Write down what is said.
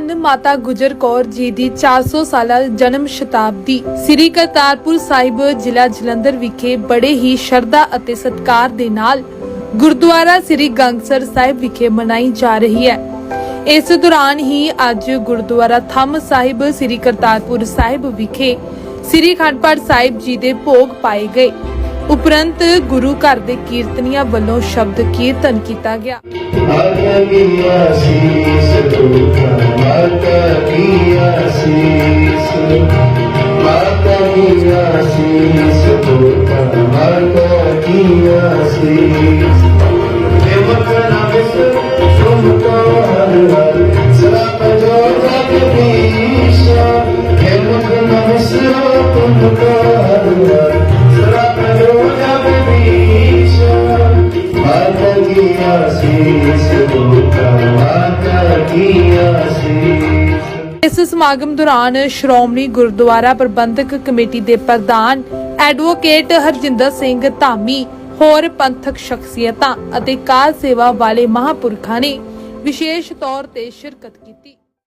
ਜਗਤ ਮਾਤਾ ਗੁਜਰ ਕੌਰ ਜੀ ਦੀ 400 ਸਾਲਾ ਜਨਮ ਸ਼ਤਾਬਦੀ। ਸ੍ਰੀ ਕਰਤਾਰਪੁਰ ਸਾਹਿਬ ਜ਼ਿਲ੍ਹਾ ਜਲੰਧਰ ਵਿਖੇ ਬੜੇ ਹੀ ਸ਼ਰਧਾ ਅਤੇ ਸਤਕਾਰ ਦੇ ਨਾਲ ਗੁਰਦੁਆਰਾ ਸ੍ਰੀ ਗੰਗਸਰ ਸਾਹਿਬ ਵਿਖੇ ਮਨਾਈ ਜਾ ਰਹੀ ਹੈ। ਇਸ ਦੌਰਾਨ ਹੀ ਅੱਜ ਗੁਰਦੁਆਰਾ ਥੰਮ ਸਾਹਿਬ, ਸ੍ਰੀ ਕਰਤਾਰਪੁਰ ਸਾਹਿਬ ਵਿਖੇ ਸ੍ਰੀ ਅਖੰਡ ਪਾਠ ਸਾਹਿਬ ਜੀ ਦੇ ਭੋਗ ਪਾਏ ਗਏ। ਉਪਰੰਤ ਗੁਰੂ ਘਰ ਦੇ ਕੀਰਤਨੀਆਂ ਵੱਲੋਂ ਸ਼ਬਦ ਕੀਰਤਨ ਕੀਤਾ ਗਿਆ। ਮਾਤਾ ਕੀ ਆਸੀਸ। ਮਾਤਾ ਕੀ ਆਸੀਸ ਦੁਖਾ ਮਾਤਾ ਕੀ ਇਸ ਸਮਾਗਮ ਦੌਰਾਨ ਸ਼੍ਰੋਮਣੀ ਗੁਰਦੁਆਰਾ ਪ੍ਰਬੰਧਕ ਕਮੇਟੀ ਦੇ ਪ੍ਰਧਾਨ ਐਡਵੋਕੇਟ ਹਰਜਿੰਦਰ ਸਿੰਘ ਧਾਮੀ, ਹੋਰ ਪੰਥਕ ਸ਼ਖਸੀਅਤਾਂ ਅਤੇ ਕਾਰ ਸੇਵਾ ਵਾਲੇ ਮਹਾਂਪੁਰਖਾਂ ਨੇ ਵਿਸ਼ੇਸ਼ ਤੌਰ ਤੇ ਸ਼ਿਰਕਤ ਕੀਤੀ।